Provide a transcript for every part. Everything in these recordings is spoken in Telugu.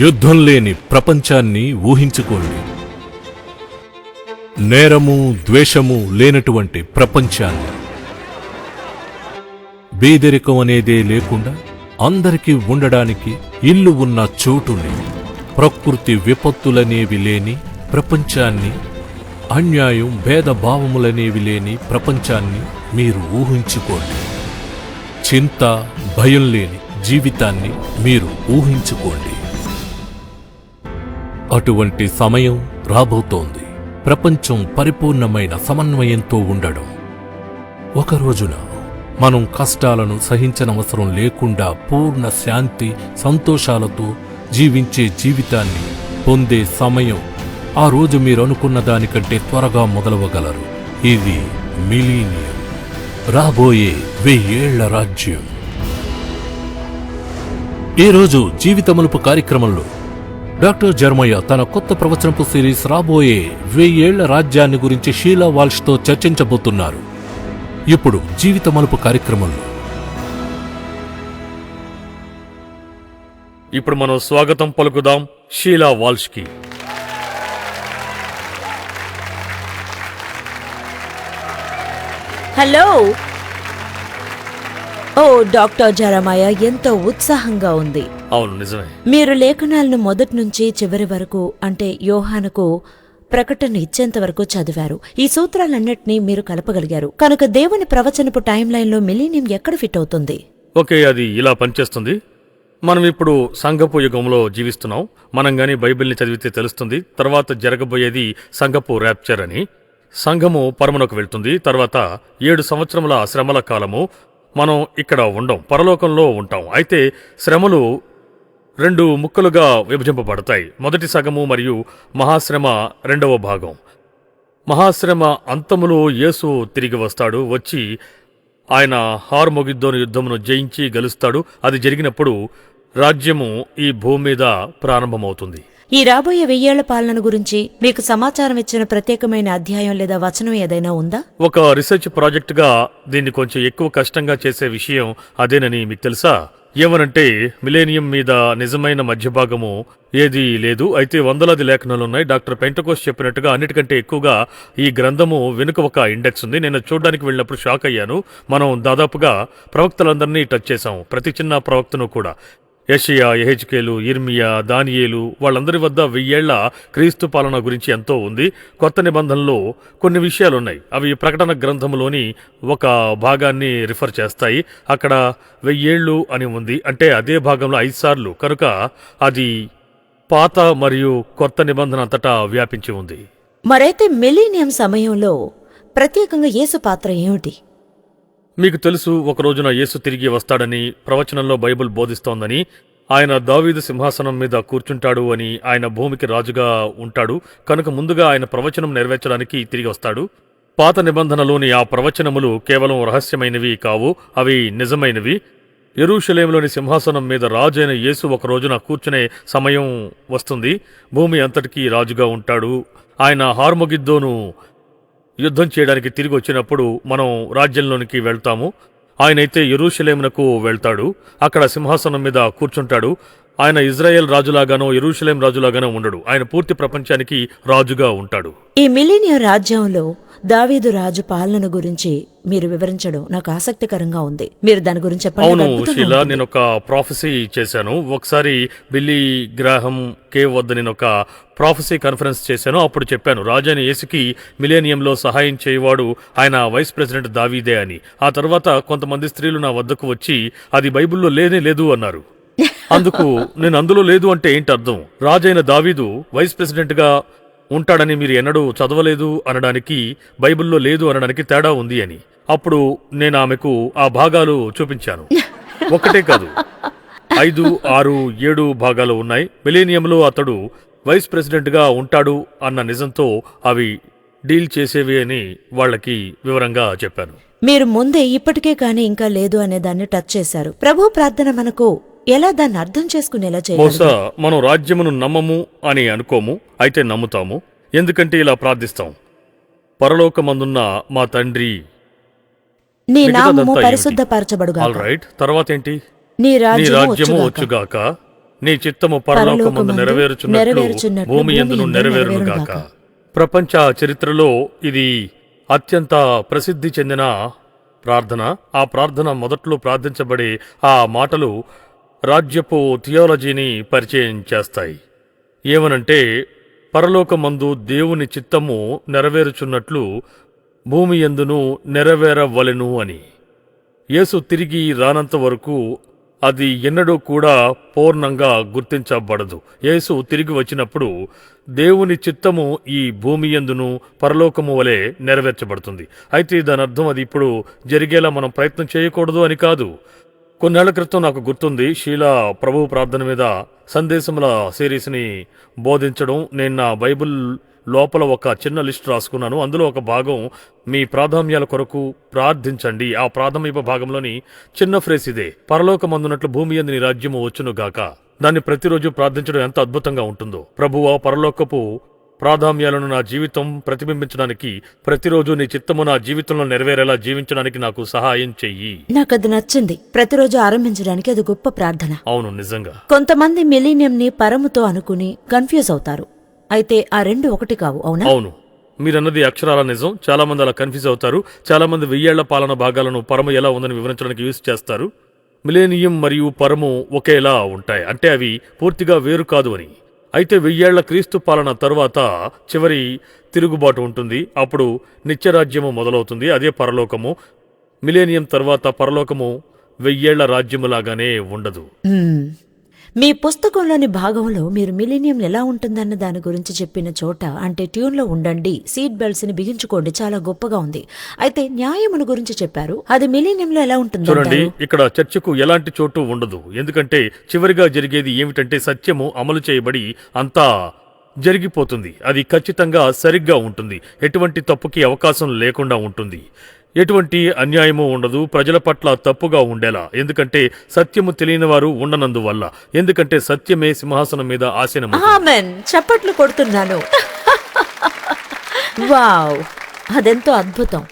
యుద్ధం లేని ప్రపంచాన్ని ఊహించుకోండి. నేరము ద్వేషము లేనటువంటి ప్రపంచాన్ని. బీదరికం అనేదే లేకుండా అందరికీ ఉండడానికి ఇల్లు ఉన్న చోటుని ప్రకృతి విపత్తులనేవి లేని ప్రపంచాన్ని అన్యాయం భేదభావములనేవి లేని ప్రపంచాన్ని మీరు ఊహించుకోండి. చింత భయం లేని జీవితాన్ని మీరు ఊహించుకోండి. అటువంటి సమయం రాబోతోంది. ప్రపంచం పరిపూర్ణమైన సమన్వయంతో ఉండడం. ఒక రోజున మనం కష్టాలను సహించనవసరం లేకుండా పూర్ణ శాంతి సంతోషాలతో జీవించే జీవితాన్ని పొందే సమయం ఆ రోజు మీరు అనుకున్న దానికంటే త్వరగా మొదలవగలరు ఇది మిలీనియం. రాబోయే వెయ్యేళ్ళ రాజ్యం. ఈరోజు జీవిత మలుపు కార్యక్రమంలో డాక్టర్ జర్మయ్య తన కొత్త ప్రవచనపు సిరీస్ రాబోయే వెయ్యేళ్ళ రాజ్యాన్ని గురించి షీలా వాల్ష్తో చర్చించబోతున్నారు. ఇప్పుడు జీవిత మలుపు కార్యక్రమంలో. ఇప్పుడు మనం స్వాగతం పలుకుదాం షీలా వాల్ష్కి. హలో! ఓ డాక్టర్ జరమాయ ఎంతో ఉత్సాహంగా ఉంది. అవును నిజమే. మీరు లేఖనాలను మొదటి నుంచి చివరి వరకు అంటే యోహానుకు ప్రకటన ఇచ్చేంత వరకు చదివారు. ఈ సూత్రాలన్నిటినీ మీరు కలపగలిగారు. కనుక దేవుని ప్రవచనపు టైం లైన్లో మిలీనియం ఎక్కడ ఫిట్ అవుతుంది? ఓకే అది ఇలా పనిచేస్తుంది. మనం ఇప్పుడు సంఘపు యుగంలో జీవిస్తున్నాం. మనం గాని బైబిల్ని చదివితే తెలుస్తుంది. తర్వాత జరగబోయేది సంఘపు ర్యాప్చర్ అని. సంఘము పరమునకు వెళ్తుంది. తర్వాత ఏడు సంవత్సరముల శ్రమల కాలము మనం ఇక్కడ ఉండం. పరలోకంలో ఉంటాం. అయితే శ్రమలు రెండు ముక్కలుగా విభజింపబడతాయి. మొదటి సగము మరియు మహాశ్రమ రెండవ భాగం. మహాశ్రమ అంతములో యేసు తిరిగి వస్తాడు వచ్చి ఆయన హార్మొగిద్దోను యుద్ధమును జయించి గెలుస్తాడు. అది జరిగినప్పుడు రాజ్యము ఈ భూమి మీద ప్రారంభమవుతుంది. ఈ రాబోయే వెయ్యేళ్ళ పాలన గురించి మీకు సమాచారం ఇచ్చిన ప్రత్యేకమైన అధ్యాయం లేదా వచనం ఏదైనా ఉందా? ఒక రీసెర్చ్ ప్రాజెక్టుగా దీన్ని కొంచెం ఎక్కువ కష్టంగా చేసే విషయం అదేనని మీకు తెలుసా? ఏమనంటే మిలేనియం మీద నిజమైన మధ్యభాగము ఏదీ లేదు. అయితే వందలాది లేఖనాలున్నాయి. డాక్టర్ పెంటకోస్ చెప్పినట్టుగా అన్నిటికంటే ఎక్కువగా ఈ గ్రంథము వెనుక ఒక ఇండెక్స్ ఉంది. నేను చూడడానికి వెళ్ళినప్పుడు షాక్ అయ్యాను. మనం దాదాపుగా ప్రవక్తలందరినీ టచ్ చేశాం. ప్రతి చిన్న ప్రవక్తను కూడా. యషియా ఎహెచ్కేలు ఇర్మియా దానియేలు వాళ్ళందరి వద్ద వెయ్యేళ్ళ క్రీస్తు పాలన గురించి ఎంతో ఉంది. కొత్త నిబంధనలో కొన్ని విషయాలున్నాయి. అవి ప్రకటన గ్రంథంలోని ఒక భాగాన్ని రిఫర్ చేస్తాయి. అక్కడ వెయ్యేళ్ళు అని ఉంది. అంటే అదే భాగంలో ఐదు సార్లు. కనుక అది పాత మరియు కొత్త నిబంధన అంతటా వ్యాపించి ఉంది. మరైతే మిలీనియం సమయంలో ప్రత్యేకంగా యేసు పాత్ర ఏమిటి? మీకు తెలుసు ఒక రోజున యేసు తిరిగి వస్తాడని ప్రవచనంలో బైబిల్ బోధిస్తోందని ఆయన దావీదు సింహాసనం మీద కూర్చుంటాడు అని ఆయన భూమికి రాజుగా ఉంటాడు కనుక ముందుగా ఆయన ప్రవచనం నెరవేర్చడానికి తిరిగి వస్తాడు. పాత నిబంధనలోని ఆ ప్రవచనములు కేవలం రహస్యమైనవి కావు అవి నిజమైనవి. ఎరూషలేంలోని సింహాసనం మీద రాజైన యేసు ఒక రోజున కూర్చునే సమయం వస్తుంది. భూమి అంతటికీ రాజుగా ఉంటాడు. ఆయన హార్మొగిద్దోను యుద్ధం చేయడానికి తిరిగి వచ్చినప్పుడు మనం రాజ్యంలోనికి వెళ్తాము. ఆయనైతే ఎరూషలేమునకు వెళ్తాడు. అక్కడ సింహాసనం మీద కూర్చుంటాడు. ఆయన ఇజ్రాయెల్ రాజులాగానో ఎరూషలేం రాజులాగానో ఉండడు. ఆయన పూర్తి ప్రపంచానికి రాజుగా ఉంటాడు. ఈ మిలీనియం రాజ్యంలో దావీదు రాజు పాలన గురించి మీరు వివరించడం నాకు ఆసక్తికరంగా ఉంది. మీరు దాని గురించి చెప్పండి. అవును ఉంటుంది. నేను ఒక ప్రాఫెసీ చేశాను. ఒకసారి బిల్లీ గ్రాహం కేవ్ వద్ద నేను ఒక ప్రాఫెసీ కాన్ఫరెన్స్ చేశాను. అప్పుడు చెప్పాను రాజైన యేసుకి మిలేనియంలో సహాయం చేయవాడు ఆయన వైస్ ప్రెసిడెంట్ దావీదే అని. ఆ తర్వాత కొంతమంది స్త్రీలు నా వద్దకు వచ్చి అది బైబిల్లో లేనే లేదు అన్నారు. అందుకు నేను అందులో లేదు అంటే ఏంటి అర్థం రాజైన దావీదు వైస్ ప్రెసిడెంట్గా ఉంటాడని మీరు ఎన్నడూ చదవలేదు అనడానికి బైబిల్లో లేదు అనడానికి తేడా ఉంది అని. అప్పుడు నేను ఆమెకు ఆ భాగాలు చూపించాను. ఒకటే కాదు. ఐదు ఆరు ఏడు భాగాలు ఉన్నాయి. మిలేనియంలో అతడు వైస్ ప్రెసిడెంట్గా ఉంటాడు అన్న నిజంతో అవి డీల్ చేసేవి అని వాళ్ళకి వివరంగా చెప్పాను. మీరు ముందే ఇప్పటికే కానీ ఇంకా లేదు అనే దాన్ని టచ్ చేశారు. ప్రభు ప్రార్థన మనకు ఎలా దాన్ని అర్థం చేసుకునేలా చేయాలి? బహుశా మనం రాజ్యమును నమ్మము అని అనుకోము అయితే నమ్ముతాము. ఎందుకంటే ఇలా ప్రార్థిస్తాం. పరలోకమందున్న మా తండ్రి నీ మిగతాదంతా నామము ఏమిటి? పరిశుద్ధపరచబడుగా ఆల్ రైట్ తర్వాత ఏంటి? నీ నీ రాజ్యము రాజ్యము వచ్చుగాక. వచ్చుగాక. నీ చిత్తము పరలోకమందు పరలోకమందు నెరవేరుచున్నట్లు నెరవేరుచున్నట్లు భూమి ఎందును భూమి. ప్రపంచ చరిత్రలో ఇది అత్యంత ప్రసిద్ధి చెందిన ప్రార్థన. ఆ ప్రార్థన మొదట్లో ప్రార్థించబడే ఆ మాటలు రాజ్యపు థియాలజీని పరిచయం చేస్తాయి. ఏమనంటే పరలోకమందు దేవుని చిత్తము నెరవేరుచున్నట్లు భూమి ఎందును నెరవేరవలెను అని. యేసు తిరిగి రానంత వరకు అది ఎన్నడూ కూడా పూర్ణంగా గుర్తించబడదు. యేసు తిరిగి వచ్చినప్పుడు దేవుని చిత్తము ఈ భూమి ఎందును పరలోకము వలె నెరవేర్చబడుతుంది. అయితే దాని అర్థం అది ఇప్పుడు జరిగేలా మనం ప్రయత్నం చేయకూడదు అని కాదు. కొన్నేళ్ళ క్రితం నాకు గుర్తుంది షీలా ప్రభు ప్రార్థన మీద సందేశముల సిరీస్ని బోధించడం. నేను నా బైబిల్ లోపల ఒక చిన్న లిస్ట్ రాసుకున్నాను. అందులో ఒక భాగం మీ ప్రాధాన్యాల కొరకు ప్రార్థించండి. ఆ ప్రాథమిక భాగంలోని చిన్న ఫ్రేస్ ఇదే. పరలోకమందున్నట్లు భూమి అందు నీ రాజ్యము వచ్చును గాక దాన్ని ప్రతిరోజు ప్రార్థించడం ఎంత అద్భుతంగా ఉంటుందో. ప్రభువా పరలోకపు ప్రాధాన్యాలను నా జీవితం ప్రతిబింబించడానికి ప్రతిరోజు నీ చిత్తము నా జీవితంలో నెరవేరేలా జీవించడానికి నాకు సహాయం చెయ్యి. నాకు అది నచ్చింది. ప్రతిరోజు ఆరంభించడానికి అది గొప్ప ప్రార్థన. అవును నిజంగా. కొంతమంది మిలీనియంని పరముతో అనుకుని కన్ఫ్యూజ్ అవుతారు. అయితే ఆ రెండు ఒకటి కావు అవునా? అవును. మీరన్నది అక్షరాల నిజం. చాలా మంది అలా కన్ఫ్యూజ్ అవుతారు. చాలా మంది వెయ్యేళ్ళ పాలన భాగాలను పరము ఎలా ఉందని వివరించడానికి యూజ్ చేస్తారు. మిలేనియం మరియు పరము ఒకేలా ఉంటాయి. అంటే అవి పూర్తిగా వేరు కాదు అని. అయితే వెయ్యేళ్ళ క్రీస్తు పాలన తరువాత చివరి తిరుగుబాటు ఉంటుంది. అప్పుడు నిత్యరాజ్యము మొదలవుతుంది. అదే పరలోకము. మిలేనియం తర్వాత పరలోకము వెయ్యేళ్ళ రాజ్యములాగానే ఉండదు. మీ పుస్తకంలోని భాగంలో మీరు మిలీనియం ఎలా ఉంటుందన్న దాని గురించి చెప్పిన చోట అంటే ట్యూన్లో ఉండండి సీట్ బెల్ట్స్ని బిగించుకోండి చాలా గొప్పగా ఉంది. అయితే న్యాయమును గురించి చెప్పారు. అది మిలీనియంలో ఎలా ఉంటుంది చూడండి ఇక్కడ చర్చకు ఎలాంటి చోటు ఉండదు. ఎందుకంటే చివరిగా జరిగేది ఏమిటంటే సత్యము అమలు చేయబడి అంతా జరిగిపోతుంది. అది ఖచ్చితంగా సరిగ్గా ఉంటుంది. ఎటువంటి తప్పుకి అవకాశం లేకుండా ఉంటుంది. ఎటువంటి అన్యాయము ఉండదు. ప్రజల పట్ల తప్పుగా ఉండేలా. ఎందుకంటే సత్యము తెలియని వారు ఉండనందువల్ల. ఎందుకంటే సత్యమే సింహాసనం మీద ఆసనము ఆమెన్. చప్పట్లు కొడుతున్నాను. వావ్. అదెంతో అద్భుతం.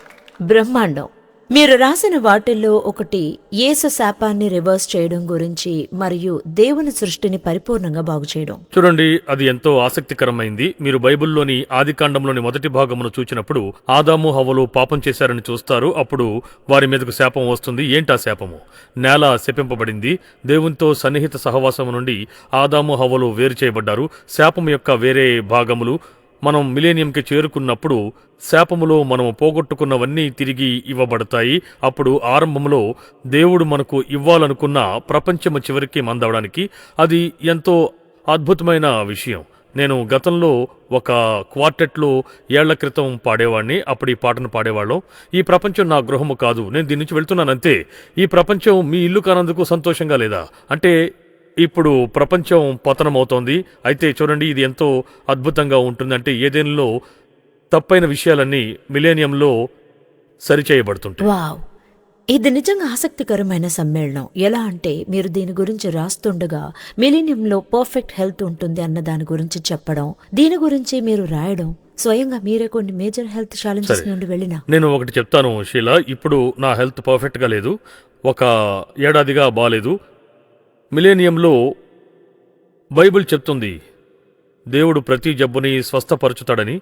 బ్రహ్మాండం. మీరు రాసిన వాటిల్లో ఒకటి యేసు శాపాన్ని రివర్స్ చేయడం గురించి మరియు దేవుని సృష్టిని పరిపూర్ణంగా బాగు చేయడం. చూడండి అది ఎంతో ఆసక్తికరమైంది. మీరు బైబిల్లోని ఆదికాండంలోని మొదటి భాగమును చూచినప్పుడు ఆదాము హవ్వలు పాపం చేశారని చూస్తారు. అప్పుడు వారి మీదకు శాపం వస్తుంది. ఏంటా శాపము? నేల శపింపబడింది. దేవునితో సన్నిహిత సహవాసము నుండి ఆదాము హవ్వలు వేరు చేయబడ్డారు. శాపం యొక్క వేరే భాగములు మనం మిలేనియంకి చేరుకున్నప్పుడు శాపములో మనం పోగొట్టుకున్నవన్నీ తిరిగి ఇవ్వబడతాయి. అప్పుడు ఆరంభంలో దేవుడు మనకు ఇవ్వాలనుకున్న ప్రపంచము చివరికి మందవడానికి అది ఎంతో అద్భుతమైన విషయం. నేను గతంలో ఒక క్వార్టెట్లో ఏళ్ళ క్రితం పాడేవాడిని అప్పుడు ఈ పాటను పాడేవాళ్ళం. ఈ ప్రపంచం నా గృహము కాదు. నేను దీని నుంచి వెళ్తున్నాను అంతే ఈ ప్రపంచం మీ ఇల్లు కానందుకు సంతోషంగా లేదా? అంటే ఇప్పుడు ప్రపంచం పతనమవుతోంది. అయితే చూడండి ఇది ఎంతో అద్భుతంగా ఉంటుంది అంటే ఏదేనిలో తప్పైన విషయాలన్నీ మిలేనియంలో సరిచేయబడుతుంటాయి. వావ్. ఇది నిజంగా ఆసక్తికరమైన సమ్మేళనం. ఎలా అంటే మీరు దీని గురించి రాస్తుండగా మిలీనియంలో పర్ఫెక్ట్ హెల్త్ ఉంటుంది అన్న దాని గురించి చెప్పడం. దీని గురించి మీరు రాయడం. స్వయంగా మీరే కొన్ని మేజర్ హెల్త్ ఛాలెంజెస్. నుండి వెళ్ళిన నేను ఒకటి చెప్తాను షీలా. ఇప్పుడు నా హెల్త్ పర్ఫెక్ట్గా లేదు. ఒక ఏడాదిగా బాలేదు. మిలేనియంలో బైబిల్ చెప్తుంది దేవుడు ప్రతి జబ్బుని స్వస్థపరచుతాడని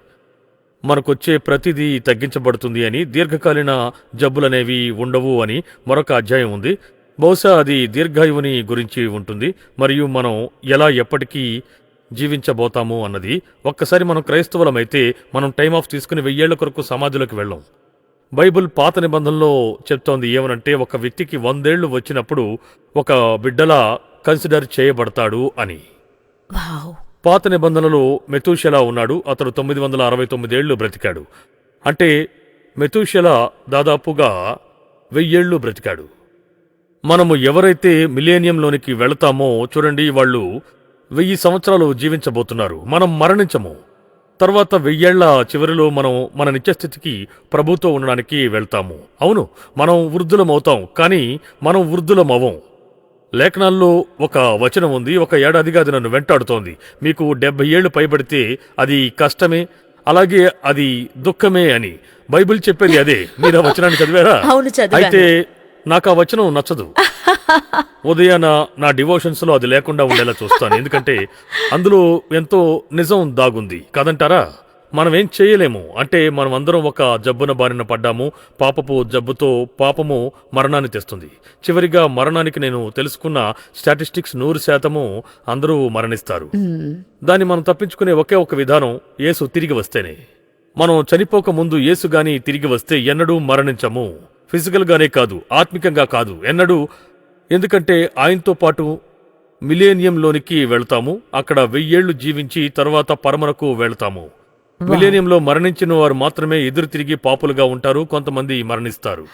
మనకొచ్చే ప్రతిదీ తగ్గించబడుతుంది అని దీర్ఘకాలీన జబ్బులనేవి ఉండవు అని మరొక అధ్యాయం ఉంది. బహుశా అది దీర్ఘాయువుని గురించి ఉంటుంది. మరియు మనం ఎలా ఎప్పటికీ జీవించబోతాము అన్నది ఒక్కసారి మనం క్రైస్తవులమైతే మనం టైం ఆఫ్ తీసుకుని వెయ్యేళ్ళ కొరకు సమాధిలోకి వెళ్ళాం. బైబిల్ పాత నిబంధనలో చెప్తోంది ఏమనంటే ఒక వ్యక్తికి వందేళ్ళు వచ్చినప్పుడు ఒక బిడ్డలా కన్సిడర్ చేయబడతాడు అని. పాత నిబంధనలో మెతూషెలా ఉన్నాడు అతడు తొమ్మిది వందల అరవై తొమ్మిదేళ్ళు బ్రతికాడు. అంటే మెతూషెలా దాదాపుగా వెయ్యేళ్ళు బ్రతికాడు. మనము ఎవరైతే మిలేనియంలోనికి వెళతామో చూడండి వాళ్ళు వెయ్యి సంవత్సరాలు జీవించబోతున్నారు. మనం మరణించము. తర్వాత వెయ్యేళ్ళ చివరిలో మనం మన నిత్యస్థితికి ప్రభుతో ఉండడానికి వెళ్తాము. అవును మనం వృద్ధులమవుతాం కానీ మనం వృద్ధులమవం లేఖనాల్లో ఒక వచనం ఉంది ఒక ఏడాదిగా అది నన్ను వెంటాడుతోంది. మీకు డెబ్బై ఏళ్ళు పైబడితే అది కష్టమే అలాగే అది దుఃఖమే అని. బైబిల్ చెప్పేది అదే. మీరు ఆ వచనాన్ని చదివారా. అయితే నాకు ఆ వచనం నచ్చదు. ఉదయాన నా డివోషన్స్లో అది లేకుండా ఉండేలా చూస్తాను. ఎందుకంటే అందులో ఎంతో నిజం దాగుంది. కాదంటారా? మనం ఏం చేయలేము. అంటే మనం అందరం ఒక జబ్బున బారిన పడ్డాము. పాపపు జబ్బుతో పాపము మరణాన్ని తెస్తుంది. చివరిగా మరణానికి నేను తెలుసుకున్న స్టాటిస్టిక్స్ నూరు శాతము అందరూ మరణిస్తారు. దాన్ని మనం తప్పించుకునే ఒకే ఒక విధానం యేసు తిరిగి వస్తేనే. మనం చనిపోక ముందు యేసు గాని తిరిగి వస్తే ఎన్నడూ మరణించము. ఫిజికల్గానే కాదు ఆత్మికంగా కాదు. ఎన్నడూ ఎందుకంటే ఆయనతో పాటు మిలేనియంలోనికి వెళ్తాము. అక్కడ వెయ్యేళ్ళు జీవించి తర్వాత పరమనకు వెళ్తాము. మిలేనియంలో మరణించిన వారు మాత్రమే ఎదురు తిరిగి పాపులుగా ఉంటారు. కొంతమంది మరణిస్తారు.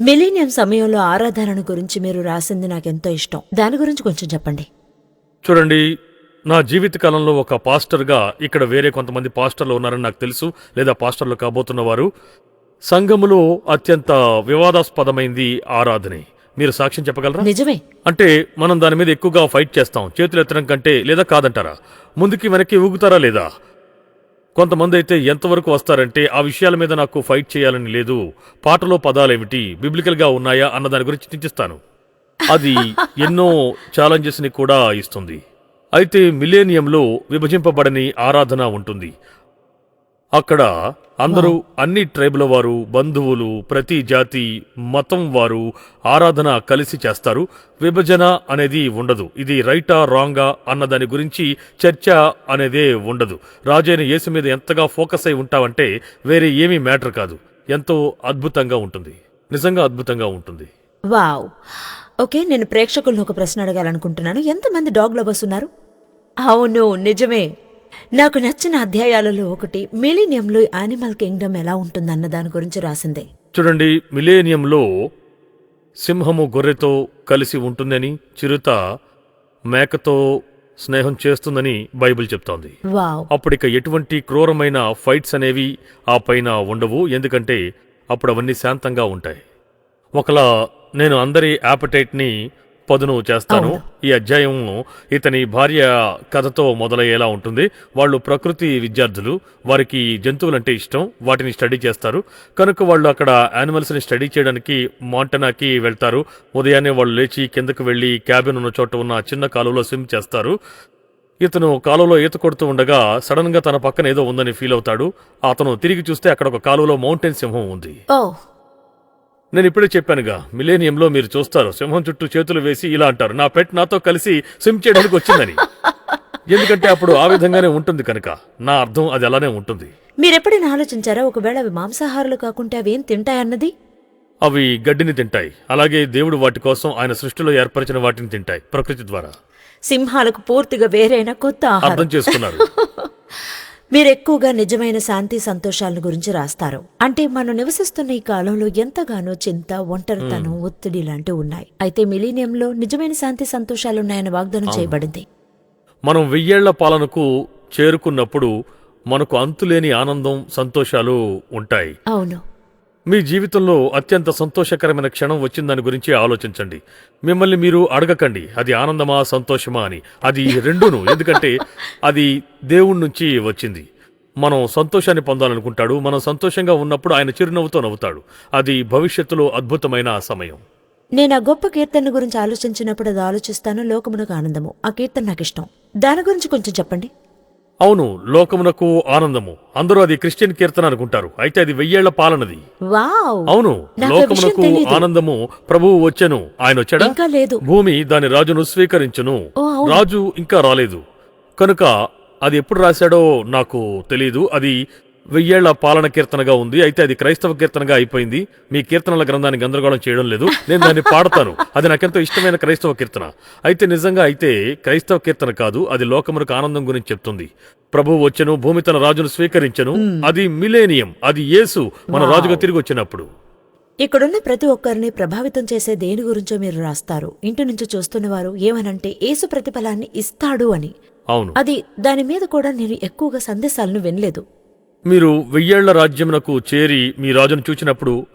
మిలీనియం సమయంలో ఆరాధన గురించి మీరు రాసింది నాకెంతో ఇష్టం. దాని గురించి కొంచెం చెప్పండి. చూడండి నా జీవిత కాలంలో ఒక పాస్టర్గా ఇక్కడ వేరే కొంతమంది పాస్టర్లు ఉన్నారని నాకు తెలుసు లేదా పాస్టర్లు కాబోతున్నవారు. సంఘములో అత్యంత వివాదాస్పదమైంది ఆరాధనే. మీరు సాక్ష్యం చెప్పగలరా? నిజమే. అంటే మనం దాని మీద ఎక్కువగా ఫైట్ చేస్తాం. చేతులు ఎత్తడం కంటే లేదా కాదంటారా? ముందుకి వెనక్కి ఊగుతారా లేదా? కొంతమంది అయితే ఎంతవరకు వస్తారంటే ఆ విషయాల మీద నాకు ఫైట్ చేయాలని లేదు. పాటలో పదాలేమిటి? బిబ్లికల్గా ఉన్నాయా? అన్న దాని గురించి చింతిస్తాను. అది ఎన్నో ఛాలెంజెస్ని కూడా ఇస్తుంది. అయితే మిలేనియంలో విభజింపబడని ఆరాధన ఉంటుంది. అక్కడ అందరూ అన్ని ట్రైబుల వారు బంధువులు ప్రతి జాతి మతం వారు ఆరాధన కలిసి చేస్తారు. విభజన అనేది ఉండదు. ఇది రైటా రాంగా అన్న దాని గురించి చర్చ అనేదే ఉండదు. రాజైన యేసు మీద ఎంతగా ఫోకస్ అయి ఉంటావంటే వేరే ఏమీ మ్యాటర్ కాదు. ఎంతో అద్భుతంగా ఉంటుంది. నిజంగా అద్భుతంగా ఉంటుంది. వావ్. ఓకే నేను ప్రేక్షకులను ఒక ప్రశ్న అడగాలనుకుంటున్నాను. ఎంతమంది డాగ్ లవర్స్ ఉన్నారు? అవును నిజమే. నాకు నచ్చిన అధ్యాయాలలో ఒకటి మిలీనియంలో యానిమల్ కింగ్డమ్ ఎలా ఉంటుందన్న దాని గురించి రాసిందే. చూడండి మిలేనియంలో సింహము గొర్రెతో కలిసి ఉంటుందని చిరుత మేకతో స్నేహం చేస్తుందని బైబిల్ చెప్తోంది. వావ్. అప్పుడిక ఎటువంటి క్రూరమైన ఫైట్స్ అనేవి ఆ పైన ఉండవు ఎందుకంటే అప్పుడు అవన్నీ శాంతంగా ఉంటాయి. ఒకలా నేను అందరి appetite ని పదును చేస్తాను. ఈ అధ్యాయం ఇతని భార్య కథతో మొదలయ్యేలా ఉంటుంది. వాళ్ళు ప్రకృతి విద్యార్థులు. వారికి జంతువులంటే ఇష్టం. వాటిని స్టడీ చేస్తారు. కనుక వాళ్ళు అక్కడ యానిమల్స్ని స్టడీ చేయడానికి మాంటనాకి వెళ్తారు. ఉదయాన్నే వాళ్ళు లేచి కిందకు వెళ్ళి క్యాబిన్ ఉన్న చోట ఉన్న చిన్న కాలువలో స్విమ్ చేస్తారు. ఇతను కాలువలో ఈత కొడుతూ ఉండగా సడన్గా తన పక్కన ఏదో ఉందని ఫీల్ అవుతాడు. అతను తిరిగి చూస్తే అక్కడ ఒక కాలువలో మౌంటైన్ సింహం ఉంది. నేను ఇప్పుడే చెప్పానుగా మిలేనియంలో మీరు చూస్తారు సింహం చుట్టూ చేతులు వేసి ఇలా అంటారు నా పెట్ నాతో కలిసి స్విమ్ చేయడానికి వచ్చిందని. ఎందుకంటే అప్పుడు ఆ విధంగానే ఉంటుంది కనుక నా అర్థం అది అలానే ఉంటుంది. మీరెప్పుడైనా ఆలోచించారా ఒకవేళ అవి మాంసాహారులు కాకుంటే అవి ఏం తింటాయన్నది అవి గడ్డిని తింటాయి అలాగే దేవుడు వాటి కోసం ఆయన సృష్టిలో ఏర్పరిచిన వాటిని తింటాయి ప్రకృతి ద్వారా. సింహాలకు పూర్తిగా వేరైన కొత్త ఆహారం. అర్థం చేసుకున్నారు. మీరు ఎక్కువగా నిజమైన శాంతి సంతోషాలను గురించి రాస్తారు. అంటే మనం నివసిస్తున్న ఈ కాలంలో ఎంతగానో చింత ఒంటరితనం ఒత్తిడి లాంటివి ఉన్నాయి. అయితే మిలీనియంలో నిజమైన శాంతి సంతోషాలున్నాయని వాగ్దానం చేయబడింది. మనం వెయ్యేళ్ళ పాలనకు చేరుకున్నప్పుడు మనకు అంతులేని ఆనందం సంతోషాలు ఉంటాయి. అవును. మీ జీవితంలో అత్యంత సంతోషకరమైన క్షణం వచ్చిందని గురించి ఆలోచించండి. మిమ్మల్ని మీరు అడగకండి. అది ఆనందమా సంతోషమా అని. అది రెండును. ఎందుకంటే అది దేవుడి నుంచి వచ్చింది. మనం సంతోషాన్ని పొందాలనుకుంటాడు. మనం సంతోషంగా ఉన్నప్పుడు ఆయన చిరునవ్వుతో నవ్వుతాడు. అది భవిష్యత్తులో అద్భుతమైన సమయం. నేను ఆ గొప్ప కీర్తన గురించి ఆలోచించినప్పుడు అది ఆలోచిస్తాను. లోకమునకు ఆనందము. ఆ కీర్తన నాకు ఇష్టం. దాని గురించి కొంచెం చెప్పండి. అవును లోకమునకు ఆనందము. అందరూ అది క్రిస్టియన్ కీర్తన అనుకుంటారు. అయితే అది వెయ్యేళ్ళ పాలనది. అవును లోకమునకు తెలీదు. ఆనందము ప్రభువు వచ్చెను. ఆయన వచ్చాడా? ఇంకా లేదు. భూమి దాని రాజును స్వీకరించును. రాజు ఇంకా రాలేదు. కనుక అది ఎప్పుడు రాశాడో నాకు తెలియదు అది వెయ్యేళ్ళ పాలన కీర్తనగా ఉంది. అయితే అది క్రైస్తవ కీర్తనగా అయిపోయింది. మీ కీర్తనల గ్రంథాన్ని గందరగోళం చేయడం లేదు. నేను దాన్ని పాడతాను. అది నాకెంతో ఇష్టమైన క్రైస్తవ కీర్తన. అయితే నిజంగా అయితే క్రైస్తవ కీర్తన కాదు. అది లోకమునకు ఆనందం గురించి చెప్తుంది. ప్రభువు వచ్చెను భూమి తన రాజును స్వీకరించెను. అది మిలేనియం. అది యేసు మన రాజుగా తిరిగి వచ్చినప్పుడు. ఇక్కడున్న ప్రతి ఒక్కరిని ప్రభావితం చేసే దేని గురించో మీరు రాస్తారు. ఇంటి నుంచి చూస్తున్న వారు ఏమనంటే ఏసు ప్రతిఫలాన్ని ఇస్తాడు అని. అవును. అది దాని మీద కూడా నేను ఎక్కువగా సందేశాలను వినలేదు. మీరు వెయ్యేళ్ళ రాజ్యమునకు చేరి మీ రాజును చూచినప్పుడు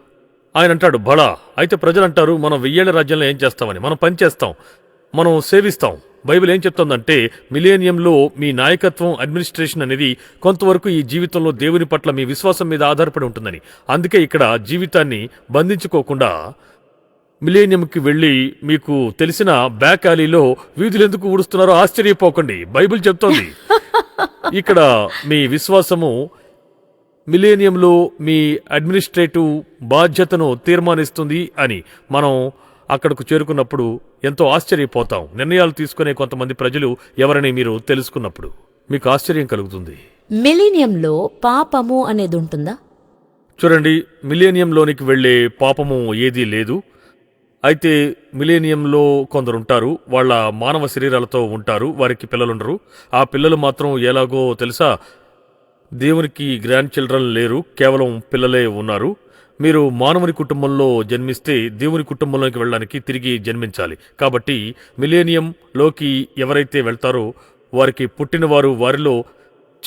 ఆయన అంటాడు బడా అయితే ప్రజలు అంటారు మనం వెయ్యేళ్ళ రాజ్యంలో ఏం చేస్తామని. మనం పని చేస్తాం. మనం సేవిస్తాం. బైబిల్ ఏం చెప్తోందంటే మిలేనియంలో మీ నాయకత్వం అడ్మినిస్ట్రేషన్ అనేది కొంతవరకు ఈ జీవితంలో దేవుని పట్ల మీ విశ్వాసం మీద ఆధారపడి ఉంటుందని. అందుకే ఇక్కడ జీవితాన్ని బంధించుకోకుండా మిలేనియంకి వెళ్ళి మీకు తెలిసిన బ్యాక్ alleyలో వీధులు ఎందుకు ఊడుస్తున్నారో ఆశ్చర్యపోకండి. బైబిల్ చెప్తోంది. ఇక్కడ మీ విశ్వాసము మిలేనియంలో మీ అడ్మినిస్ట్రేటివ్ బాధ్యతను తీర్మానిస్తుంది అని మనం అక్కడకు చేరుకున్నప్పుడు ఎంతో ఆశ్చర్యపోతాం. నిర్ణయాలు తీసుకునే కొంతమంది ప్రజలు ఎవరని మీరు తెలుసుకున్నప్పుడు మీకు ఆశ్చర్యం కలుగుతుంది. మిలీనియంలో పాపము అనేది ఉంటుందా? చూడండి మిలేనియంలోనికి వెళ్ళే పాపము ఏదీ లేదు. అయితే మిలేనియంలో కొందరు ఉంటారు. వాళ్ళ మానవ శరీరాలతో ఉంటారు. వారికి పిల్లలుండరు. ఆ పిల్లలు మాత్రం ఎలాగో తెలుసా? దేవునికి గ్రాండ్ చిల్డ్రన్ లేరు కేవలం పిల్లలే ఉన్నారు. మీరు మానవుని కుటుంబంలో జన్మిస్తే దేవుని కుటుంబంలోకి వెళ్ళడానికి తిరిగి జన్మించాలి. కాబట్టి మిలేనియంలోకి ఎవరైతే వెళ్తారో వారికి పుట్టినవారు వారిలో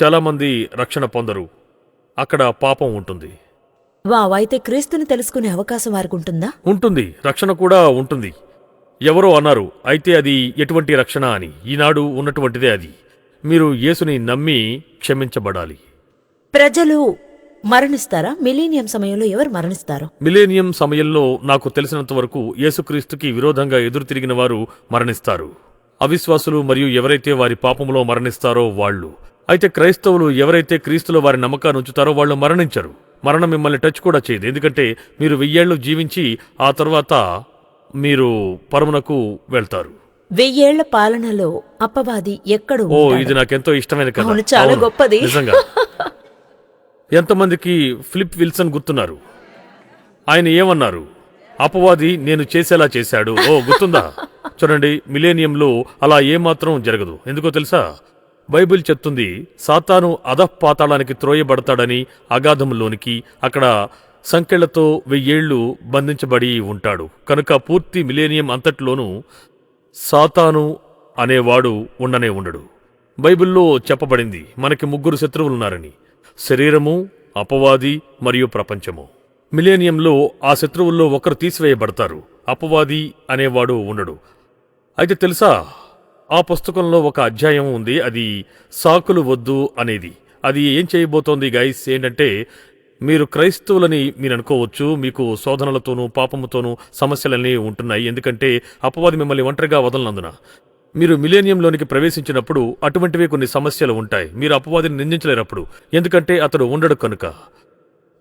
చాలామంది రక్షణ పొందరు. అక్కడ పాపం ఉంటుంది. వావ్ అయితే క్రీస్తుని తెలుసుకునే అవకాశం వారికి ఉంటుందా? ఉంటుంది. రక్షణ కూడా ఉంటుంది. ఎవరో అన్నారు అయితే అది ఎటువంటి రక్షణ అని. ఈనాడు ఉన్నటువంటిదే అది. మీరు యేసుని నమ్మి క్షమించబడాలి. ప్రజలు మరణిస్తారా? మిలీనియం సమయంలో ఎవరు మరణిస్తారు? మిలేనియం సమయంలో నాకు తెలిసినంత వరకు యేసుక్రీస్తుకి విరోధంగా ఎదురు తిరిగిన వారు మరణిస్తారు. అవిశ్వాసులు మరియు ఎవరైతే వారి పాపములో మరణిస్తారో వాళ్ళు. అయితే క్రైస్తవులు ఎవరైతే క్రీస్తులో వారి నమ్మకాన్ని ఉంచుతారో వాళ్ళు మరణించరు. మరణం మిమ్మల్ని టచ్ కూడా చేయదు. ఎందుకంటే మీరు వెయ్యేళ్ళు జీవించి ఆ తర్వాత మీరు పరమునకు వెళ్తారు. వెయ్యేళ్ళ పాలనలో అప్పవాది ఎక్కడ ఓ ఉంటాడు? ఇది నాకెంతో ఇష్టమైన కథ. అవును, చాలా అవును, గొప్పది. నిజంగా. ఎంతమందికి ఫిలిప్ విల్సన్ గుర్తున్నారు? ఆయన ఏమన్నారు? అపవాది నేను చేసేలా చేశాడు. ఓ గుర్తుందా? చూడండి మిలేనియంలో అలా ఏమాత్రం జరగదు. ఎందుకో తెలుసా? బైబిల్ చెప్తుంది సాతాను అధపాతాళానికి త్రోయబడతాడని అగాధంలోనికి అక్కడ సంఖ్యలతో వెయ్యేళ్ళు బంధించబడి ఉంటాడు. కనుక పూర్తి మిలేనియం అంతట్లోనూ సాతాను అనేవాడు ఉండనే ఉండడు. బైబిల్లో చెప్పబడింది మనకి ముగ్గురు శత్రువులున్నారని. శరీరము అపవాది మరియు ప్రపంచము. మిలేనియంలో ఆ శత్రువుల్లో ఒకరు తీసివేయబడతారు. అపవాది అనేవాడు ఉండడు. అయితే తెలుసా? ఆ పుస్తకంలో ఒక అధ్యాయం ఉంది. అది సాకులు వద్దు అనేది. అది ఏం చేయబోతోంది గైస్ ఏంటంటే మీరు క్రైస్తవులని మీరు అనుకోవచ్చు. మీకు శోధనలతోనూ పాపముతోనూ సమస్యలన్నీ ఉంటున్నాయి. ఎందుకంటే అపవాది మిమ్మల్ని ఒంటరిగా వదలనందున. మీరు మిలేనియంలోనికి ప్రవేశించినప్పుడు అటువంటివే కొన్ని సమస్యలు ఉంటాయి. మీరు అపవాదిని నిందించలేరప్పుడు ఎందుకంటే అతడు ఉండడు కనుక.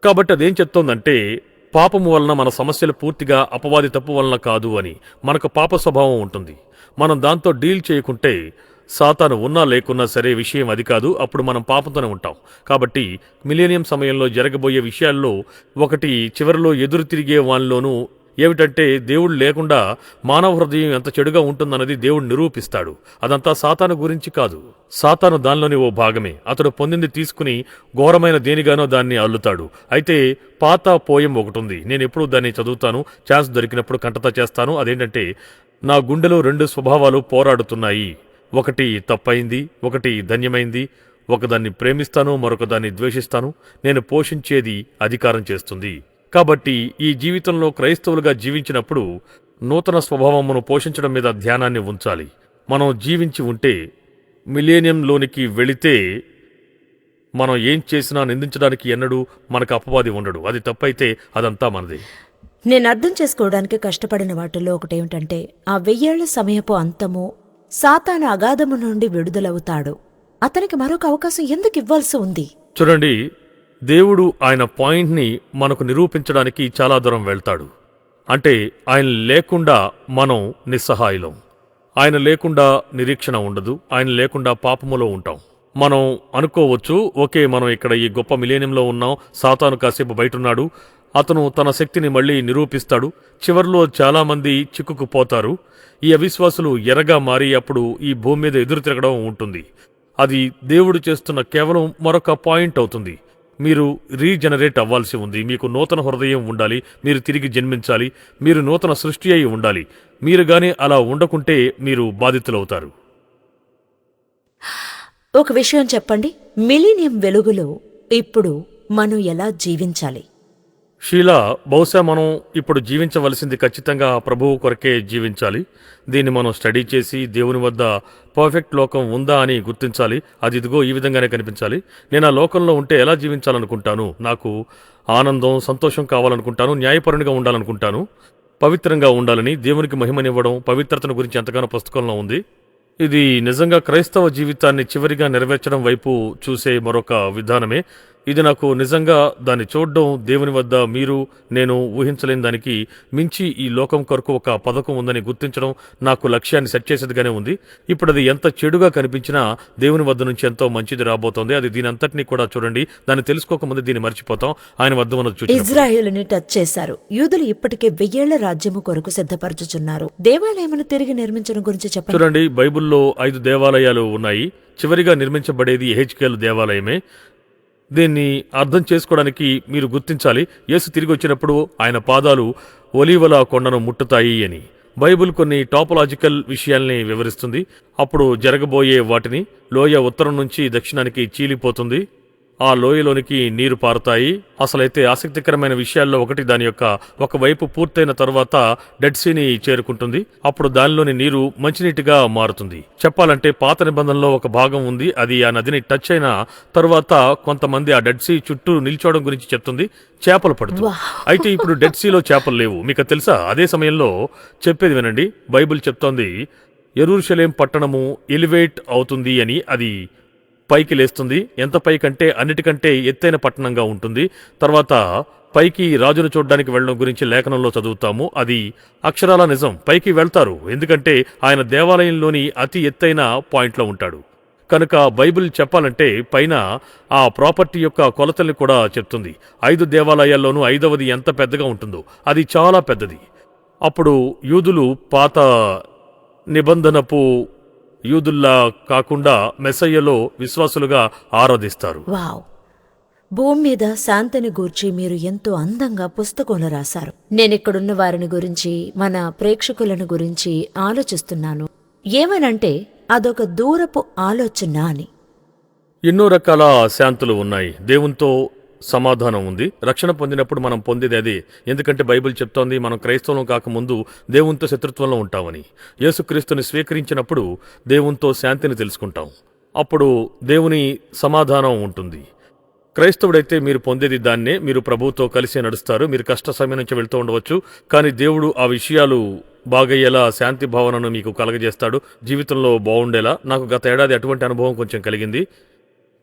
కాబట్టి అదేం చెప్తోందంటే పాపము వలన మన సమస్యలు పూర్తిగా అపవాది తప్పు వలన కాదు అని మనకు పాప స్వభావం ఉంటుంది. మనం దాంతో డీల్ చేయకుంటే సాతాను ఉన్నా లేకున్నా సరే విషయం అది కాదు. అప్పుడు మనం పాపంతోనే ఉంటాం. కాబట్టి మిలేనియం సమయంలో జరగబోయే విషయాల్లో ఒకటి చివరిలో ఎదురు తిరిగే వాళ్ళలోనూ ఏమిటంటే దేవుడు లేకుండా మానవ హృదయం ఎంత చెడుగా ఉంటుందన్నది దేవుడు నిరూపిస్తాడు. అదంతా సాతాను గురించి కాదు. సాతాను దానిలోని ఓ భాగమే. అతడు పొందింది తీసుకుని ఘోరమైన దేనిగానో దాన్ని అల్లుతాడు. అయితే పాత పోయం ఒకటి ఉంది నేను ఎప్పుడూ దాన్ని చదువుతాను. ఛాన్స్ దొరికినప్పుడు కంటత చేస్తాను. అదేంటంటే నా గుండెలో రెండు స్వభావాలు పోరాడుతున్నాయి. ఒకటి తప్పైంది ఒకటి ధన్యమైంది. ఒకదాన్ని ప్రేమిస్తాను మరొకదాన్ని ద్వేషిస్తాను. నేను పోషించేది అధికారం చేస్తుంది. కాబట్టి ఈ జీవితంలో క్రైస్తవులుగా జీవించినప్పుడు నూతన స్వభావమును పోషించడం మీద ధ్యానాన్ని ఉంచాలి. మనం జీవించి ఉంటే మిలేనియంలోనికి వెళితే మనం ఏం చేసినా నిందించడానికి ఎన్నడూ మనకు అపవాది ఉండడు. అది తప్పైతే అదంతా మనదే. నేను అర్థం చేసుకోవడానికి కష్టపడిన వాటిల్లో ఒకటేమిటంటే ఆ వెయ్యేళ్ళ సమయపు అంతము సాతాను అగాధము నుండి విడుదలవుతాడు. అతనికి మరొక అవకాశం ఎందుకు ఇవ్వాల్సి ఉంది? చూడండి దేవుడు ఆయన పాయింట్ని మనకు నిరూపించడానికి చాలా దూరం వెళ్తాడు. అంటే ఆయన లేకుండా మనం నిస్సహాయులం. ఆయన లేకుండా నిరీక్షణ ఉండదు. ఆయన లేకుండా పాపములో ఉంటాం. మనం అనుకోవచ్చు ఓకే మనం ఇక్కడ ఈ గొప్ప మిలేనియంలో ఉన్నాం. సాతాను కాసేపు బయటున్నాడు. అతను తన శక్తిని మళ్ళీ నిరూపిస్తాడు. చివర్లో చాలామంది చిక్కుకుపోతారు. ఈ అవిశ్వాసులు ఎరగా మారి అప్పుడు ఈ భూమి మీద ఎదురు తిరగడం ఉంటుంది. అది దేవుడు చేస్తున్న కేవలం మరొక పాయింట్ అవుతుంది. మీరు రీజనరేట్ అవ్వాల్సి ఉంది. మీకు నూతన హృదయం ఉండాలి. మీరు తిరిగి జన్మించాలి. మీరు నూతన సృష్టి అయి ఉండాలి. మీరు గాని అలా ఉండకుంటే మీరు బాధితులవుతారు. ఒక విషయం చెప్పండి. మిలీనియం వెలుగులో ఇప్పుడు మనం ఎలా జీవించాలి? షీలా బహుశా మనం ఇప్పుడు జీవించవలసింది ఖచ్చితంగా ప్రభువు కొరకే జీవించాలి. దీన్ని మనం స్టడీ చేసి దేవుని వద్ద పర్ఫెక్ట్ లోకం ఉందా అని గుర్తించాలి. అది ఇదిగో ఈ విధంగానే కనిపించాలి. నేను ఆ లోకంలో ఉంటే ఎలా జీవించాలనుకుంటాను? నాకు ఆనందం సంతోషం కావాలనుకుంటాను న్యాయపరునిగా ఉండాలనుకుంటాను. పవిత్రంగా ఉండాలని దేవునికి మహిమనివ్వడం పవిత్రతను గురించి ఎంతగానో పుస్తకంలో ఉంది. ఇది నిజంగా క్రైస్తవ జీవితాన్ని చివరిగా నెరవేర్చడం వైపు చూసే మరొక విధానమే. ఇది నాకు నిజంగా దాన్ని చూడడం దేవుని వద్ద మీరు నేను ఊహించలేని దానికి మించి ఈ లోకం కొరకు ఒక పథకం ఉందని గుర్తించడం నాకు లక్ష్యాన్ని సెట్ చేసేదిగానే ఉంది. ఇప్పుడు అది ఎంత చెడుగా కనిపించినా దేవుని వద్ద నుంచి ఎంతో మంచిది రాబోతోంది. అది దీని అంతటినీ కూడా చూడండి. దాన్ని తెలుసుకోకముందే దీన్ని మర్చిపోతాం. ఆయన వద్ద ఉన్నది ఇజ్రాయేలుని టచ్ చేశారు. యూదులు ఇప్పటికే వెయ్యేళ్ళ రాజ్యము కొరకు సిద్ధపరచుచున్నారు. దేవాలయమును తిరిగి నిర్మించడం గురించి చెప్పండి. చూడండి బైబిల్లో ఐదు దేవాలయాలు ఉన్నాయి. చివరిగా నిర్మించబడేది ఎహెచ్కేల్ దేవాలయమే. దీన్ని అర్థం చేసుకోవడానికి మీరు గుర్తించాలి. యేసు తిరిగి వచ్చినప్పుడు ఆయన పాదాలు ఒలీవల కొండను ముట్టుతాయి అని. బైబిల్ కొన్ని టాపలాజికల్ విషయాల్ని వివరిస్తుంది. అప్పుడు జరగబోయే వాటిని లోయ ఉత్తరం నుంచి దక్షిణానికి చీలిపోతుంది. ఆ లోయలోనికి నీరు పారుతాయి. అసలైతే ఆసక్తికరమైన విషయాల్లో ఒకటి దాని యొక్క ఒకవైపు పూర్తయిన తర్వాత డెడ్ సీని చేరుకుంటుంది. అప్పుడు దానిలోని నీరు మంచినీటిగా మారుతుంది. చెప్పాలంటే పాత నిబంధనలో ఒక భాగం ఉంది. అది ఆ నదిని టచ్ అయిన తరువాత కొంతమంది ఆ డెడ్ సీ చుట్టూ నిల్చోవడం గురించి చెప్తుంది. చేపలు పడుతుంది. అయితే ఇప్పుడు డెడ్ సీలో చేపలు లేవు. మీకు తెలుసా? అదే సమయంలో చెప్పేది వినండి. బైబిల్ చెప్తోంది ఎరూషలేం పట్టణము ఎలివేట్ అవుతుంది అని. అది పైకి లేస్తుంది. ఎంత పైకంటే అన్నిటికంటే ఎత్తైన పట్టణంగా ఉంటుంది. తర్వాత పైకి రాజును చూడడానికి వెళ్ళడం గురించి లేఖనంలో చదువుతాము. అది అక్షరాల నిజం. పైకి వెళ్తారు. ఎందుకంటే ఆయన దేవాలయంలోని అతి ఎత్తైన పాయింట్లో ఉంటాడు. కనుక బైబిల్ చెప్పాలంటే పైన ఆ ప్రాపర్టీ యొక్క కొలతల్ని కూడా చెప్తుంది. ఐదు దేవాలయాల్లోనూ ఐదవది ఎంత పెద్దగా ఉంటుందో. అది చాలా పెద్దది. అప్పుడు యూదులు పాత నిబంధనపు యూదుల్లా కాకుండా మెస్సయ్యలో విశ్వాసులుగా ఆరాధిస్తారు. వావ్. భూమి మీద శాంతిని గూర్చి మీరు ఎంతో అందంగా పుస్తకంలో రాశారు. నేనిక్కడున్న వారిని గురించి మన ప్రేక్షకులను గురించి ఆలోచిస్తున్నాను. ఏమనంటే అదొక దూరపు ఆలోచన అని. ఎన్నో రకాల శాంతులు ఉన్నాయి. దేవునితో సమాధానం ఉంది. రక్షణ పొందినప్పుడు మనం పొందేది అదే. ఎందుకంటే బైబిల్ చెప్తోంది మనం క్రైస్తవం కాకముందు దేవునితో శత్రుత్వంలో ఉంటామని. యేసుక్రీస్తుని స్వీకరించినప్పుడు దేవునితో శాంతిని తెలుసుకుంటాం. అప్పుడు దేవుని సమాధానం ఉంటుంది. క్రైస్తవుడైతే మీరు పొందేది దాన్నే మీరు ప్రభువుతో కలిసి నడుస్తారు. మీరు కష్ట సమయం నుంచి వెళ్తూ ఉండవచ్చు. కానీ దేవుడు ఆ విషయాలు బాగయ్యేలా శాంతి భావనను మీకు కలగజేస్తాడు. జీవితంలో బాగుండేలా. నాకు గత ఏడాది అటువంటి అనుభవం కొంచెం కలిగింది.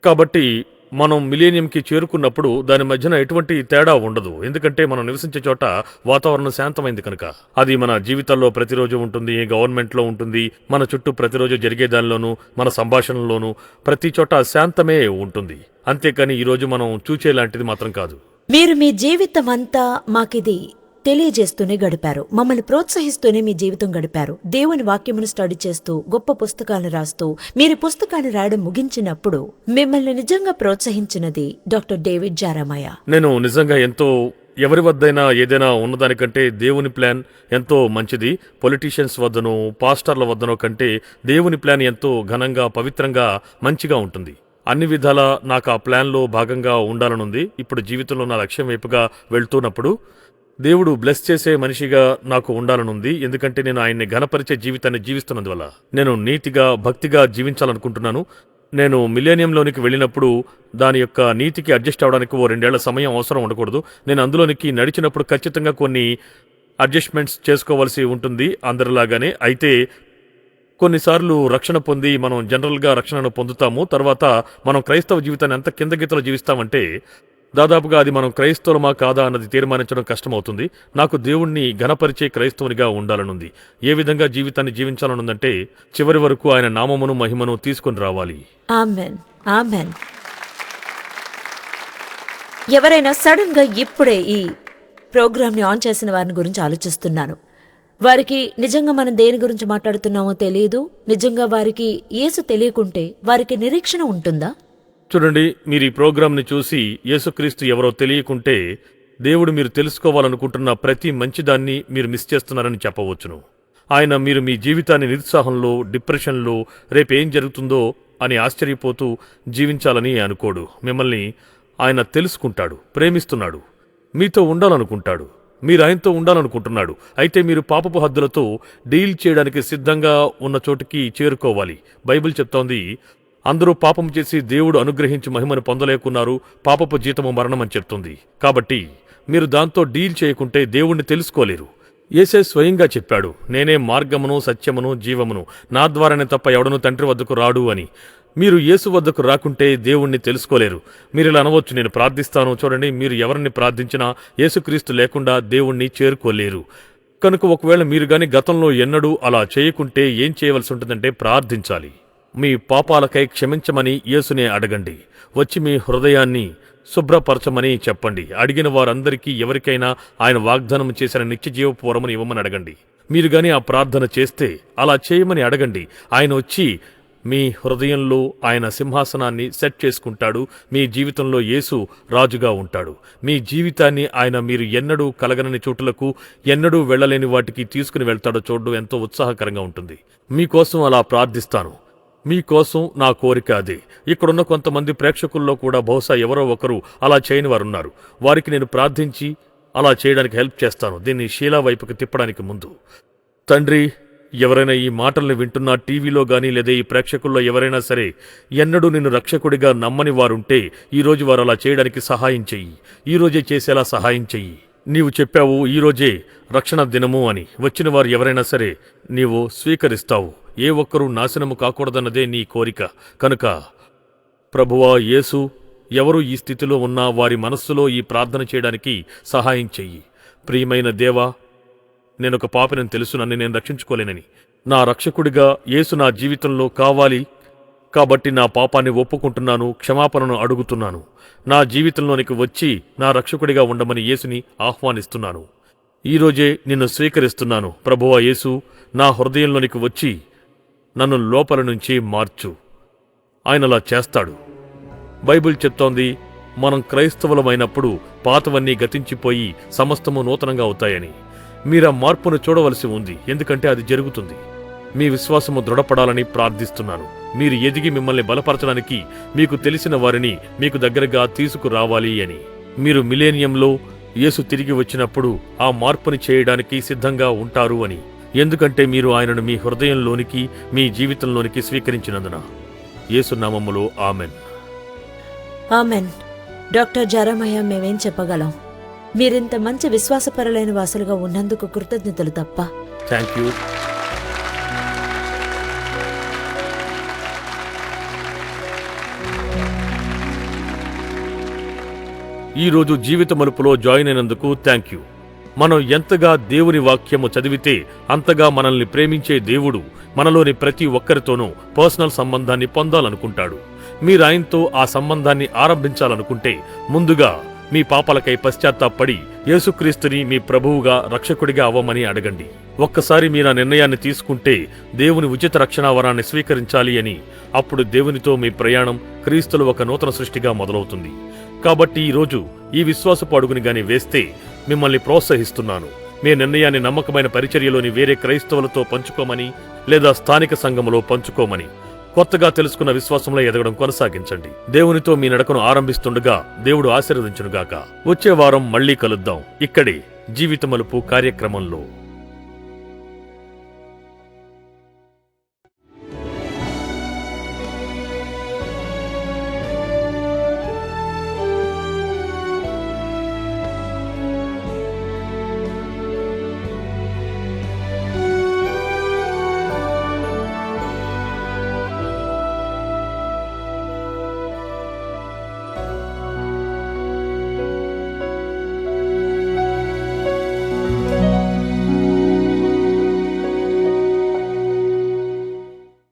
కాబట్టి మనం మిలేనియంకి చేరుకున్నప్పుడు దాని మధ్యన ఎటువంటి తేడా ఉండదు. ఎందుకంటే మనం నివసించే చోట వాతావరణం శాంతమైంది కనుక. అది మన జీవితాల్లో ప్రతిరోజు ఉంటుంది గవర్నమెంట్లో ఉంటుంది మన చుట్టూ ప్రతిరోజు జరిగే దానిలోనూ మన సంభాషణలోనూ ప్రతి చోట శాంతమే ఉంటుంది. అంతేకాని ఈరోజు మనం చూచేలాంటిది మాత్రం కాదు. మీరు మీ జీవితం అంతా మాకిది తెలియజేస్తూనే గడిపారు. మమ్మల్ని ప్రోత్సహిస్తూనే మీ జీవితం గడిపారు. దేవుని వాక్యమును స్టడీ చేస్తూ గొప్ప పుస్తకాలను రాస్తూ మీరు పుస్తకాన్ని రాయడం ముగించినప్పుడు మిమ్మల్ని నిజంగా ప్రోత్సహించినది డాక్టర్ డేవిడ్ జారామయ్య. నేను నిజంగా ఎంతో ఎవరి వద్దైనా ఏదైనా ఉన్నదానికంటే దేవుని ప్లాన్ ఎంతో మంచిది. పొలిటీషియన్స్ వద్దనో పాస్టర్ల వద్దనో కంటే దేవుని ప్లాన్ ఎంతో ఘనంగా పవిత్రంగా మంచిగా ఉంటుంది. అన్ని విధాల నాకు ఆ ప్లాన్లో భాగంగా ఉండాలనుంది. ఇప్పుడు జీవితంలో నా లక్ష్యం వైపుగా వెళ్తున్నప్పుడు దేవుడు బ్లెస్ చేసే మనిషిగా నాకు ఉండాలనుంది ఎందుకంటే నేను ఆయన్ని ఘనపరిచే జీవితాన్ని జీవిస్తున్నందువల్ల. నేను నీతిగా భక్తిగా జీవించాలనుకుంటున్నాను. నేను మిలేనియంలోనికి వెళ్ళినప్పుడు దాని యొక్క నీతికి అడ్జస్ట్ అవడానికి ఓ రెండేళ్ళ సమయం అవసరం ఉండకూడదు. నేను అందులోనికి నడిచినప్పుడు ఖచ్చితంగా కొన్ని అడ్జస్ట్మెంట్స్ చేసుకోవాల్సి ఉంటుంది అందరిలాగానే. అయితే కొన్నిసార్లు రక్షణ పొంది మనం జనరల్గా రక్షణను పొందుతాము. తర్వాత మనం క్రైస్తవ జీవితాన్ని ఎంత కింద గీతలో జీవిస్తామంటే దాదాపుగా అది మనం క్రైస్తవులమా కాదా అన్నది తీర్మానించడం కష్టమవుతుంది. నాకు దేవుణ్ణి ఘనపరిచే క్రైస్తవునిగా ఉండాలనుంది. ఏ విధంగా జీవితాన్ని జీవించాలనుందంటే చివరి వరకు ఆయన నామమును మహిమను తీసుకుని రావాలి. ఎవరైనా సడన్గా ఇప్పుడే ఈ ప్రోగ్రామ్ని ఆన్ చేసిన వారిని గురించి ఆలోచిస్తున్నాను. వారికి నిజంగా మనం దేని గురించి మాట్లాడుతున్నామో తెలియదు నిజంగా వారికి ఏసు తెలియకుంటే వారికి నిరీక్షణ ఉంటుందా? చూడండి మీరు ఈ ప్రోగ్రాంని చూసి యేసుక్రీస్తు ఎవరో తెలియకుంటే దేవుడు మీరు తెలుసుకోవాలనుకుంటున్న ప్రతి మంచిదాన్ని మీరు మిస్ చేస్తున్నారని చెప్పవచ్చును. ఆయన మీరు మీ జీవితాన్ని నిరుత్సాహంలో డిప్రెషన్లో రేపేం జరుగుతుందో అని ఆశ్చర్యపోతూ జీవించాలని అనుకోడు. మిమ్మల్ని ఆయన తెలుసుకుంటాడు ప్రేమిస్తున్నాడు మీతో ఉండాలనుకుంటాడు మీరు ఆయనతో ఉండాలనుకుంటున్నాడు. అయితే మీరు పాపపు హద్దులతో డీల్ చేయడానికి సిద్ధంగా ఉన్న చోటికి చేరుకోవాలి. బైబిల్ చెప్తోంది అందరూ పాపం చేసి దేవుడు అనుగ్రహించి మహిమను పొందలేకున్నారు పాపపు జీతము మరణం అని చెప్తుంది. కాబట్టి మీరు దాంతో డీల్ చేయకుంటే దేవుణ్ణి తెలుసుకోలేరు. ఏసే స్వయంగా చెప్పాడు నేనే మార్గమును సత్యమును జీవమును నా ద్వారానే తప్ప ఎవడను తండ్రి వద్దకు రాడు అని. మీరు యేసు వద్దకు రాకుంటే దేవుణ్ణి తెలుసుకోలేరు. మీరు ఇలా అనవచ్చు నేను ప్రార్థిస్తాను చూడండి మీరు ఎవరిని ప్రార్థించినా యేసుక్రీస్తు లేకుండా దేవుణ్ణి చేరుకోలేరు. కనుక ఒకవేళ మీరు గాని గతంలో ఎన్నడూ అలా చేయకుంటే ఏం చేయవలసి ఉంటుందంటే ప్రార్థించాలి. మీ పాపాలకై క్షమించమని యేసునే అడగండి. వచ్చి మీ హృదయాన్ని శుభ్రపరచమని చెప్పండి. అడిగిన వారందరికీ ఎవరికైనా ఆయన వాగ్దానం చేసిన నిత్యజీవ పూర్వమని ఇవ్వమని అడగండి. మీరు గాని ఆ ప్రార్థన చేస్తే అలా చేయమని అడగండి. ఆయన వచ్చి మీ హృదయంలో ఆయన సింహాసనాన్ని సెట్ చేసుకుంటాడు. మీ జీవితంలో యేసు రాజుగా ఉంటాడు. మీ జీవితాన్ని ఆయన మీరు ఎన్నడూ కలగనని చోటులకు ఎన్నడూ వెళ్ళలేని వాటికి తీసుకుని వెళ్తాడో చూడడం ఎంతో ఉత్సాహకరంగా ఉంటుంది. మీకోసం అలా ప్రార్థిస్తాను. మీకోసం నా కోరిక అదే. ఇక్కడున్న కొంతమంది ప్రేక్షకుల్లో కూడా బహుశా ఎవరో ఒకరు అలా చేయని వారున్నారు. వారికి నేను ప్రార్థించి అలా చేయడానికి హెల్ప్ చేస్తాను. దీన్ని షీలా వైపుకి తిప్పడానికి ముందు. తండ్రి ఎవరైనా ఈ మాటల్ని వింటున్నా టీవీలో గానీ లేదా ఈ ప్రేక్షకుల్లో ఎవరైనా సరే ఎన్నడూ నిన్ను రక్షకుడిగా నమ్మని వారుంటే ఈరోజు వారు అలా చేయడానికి సహాయం చెయ్యి. ఈ రోజే చేసేలా సహాయం చెయ్యి. నీవు చెప్పావు ఈ రోజే రక్షణ దినము అని. వచ్చిన వారు ఎవరైనా సరే నీవు స్వీకరిస్తావు. ఏ ఒక్కరూ నాశనము కాకూడదన్నదే నీ కోరిక. కనుక ప్రభువా యేసు ఎవరు ఈ స్థితిలో ఉన్నా వారి మనస్సులో ఈ ప్రార్థన చేయడానికి సహాయం చెయ్యి. ప్రియమైన దేవా నేనొక పాపినని తెలుసు నన్ను నేను రక్షించుకోలేనని. నా రక్షకుడిగా యేసు నా జీవితంలో కావాలి కాబట్టి నా పాపాన్ని ఒప్పుకుంటున్నాను క్షమాపణను అడుగుతున్నాను. నా జీవితంలోనికి వచ్చి నా రక్షకుడిగా ఉండమని యేసుని ఆహ్వానిస్తున్నాను. ఈరోజే నిన్ను స్వీకరిస్తున్నాను. ప్రభువా యేసు నా హృదయంలోనికి వచ్చి నన్ను లోపల నుంచి మార్చు. ఆయనలా చేస్తాడు. బైబిల్ చెప్తోంది మనం క్రైస్తవులమైనప్పుడు పాతవన్నీ గతించిపోయి సమస్తము నూతనంగా అవుతాయని. మీరా మార్పును చూడవలసి ఉంది ఎందుకంటే అది జరుగుతుంది. మీ విశ్వాసము దృఢపడాలని ప్రార్థిస్తున్నాను. మీరు ఎదిగి మిమ్మల్ని బలపరచడానికి మీకు తెలిసిన వారిని మీకు దగ్గరగా తీసుకురావాలి అని. మీరు మిలేనియంలో యేసు తిరిగి వచ్చినప్పుడు ఆ మార్పుని చేయడానికి సిద్ధంగా ఉంటారు అని. ఎందుకంటే మీరు ఆయనను మీ హృదయంలోనికి మీ జీవితంలోనికి స్వీకరించినందున. యేసు నామములో ఆమెన్. ఆమెన్. డాక్టర్ జరమయ్య మేమేం చెప్పగలం? మీరింత మంచి విశ్వాసపరులైన వాసులుగా ఉన్నందుకు కృతజ్ఞతలు తప్ప. థ్యాంక్ యూ ఈరోజు జీవిత మలుపులో జాయిన్ అయినందుకు థ్యాంక్ యూ మనం ఎంతగా దేవుని వాక్యము చదివితే అంతగా మనల్ని ప్రేమించే దేవుడు మనలోని ప్రతి ఒక్కరితోనూ పర్సనల్ సంబంధాన్ని పొందాలనుకుంటాడు. మీరు ఆయనతో ఆ సంబంధాన్ని ఆరంభించాలనుకుంటే ముందుగా మీ పాపలకై పశ్చాత్తాపడి యేసుక్రీస్తుని మీ ప్రభువుగా రక్షకుడిగా అవ్వమని అడగండి. ఒక్కసారి మీరు ఆ నిర్ణయాన్ని తీసుకుంటే దేవుని ఉచిత రక్షణా వరాన్ని స్వీకరించాలి అని అప్పుడు దేవునితో మీ ప్రయాణం క్రీస్తులు ఒక నూతన సృష్టిగా మొదలవుతుంది. కాబట్టి ఈరోజు ఈ విశ్వాసపు అడుగుని గాని వేస్తే మిమ్మల్ని ప్రోత్సహిస్తున్నాను. మీ నిర్ణయాన్ని నమ్మకమైన పరిచర్యలోని వేరే క్రైస్తవులతో పంచుకోమని లేదా స్థానిక సంఘములో పంచుకోమని కొత్తగా తెలుసుకున్న విశ్వాసంలో ఎదగడం కొనసాగించండి. దేవునితో మీ నడకను ఆరంభిస్తుండగా దేవుడు ఆశీర్వదించునుగాక. వచ్చే వారం మళ్ళీ కలుద్దాం. ఇక్కడే జీవితమలుపు కార్యక్రమంలో.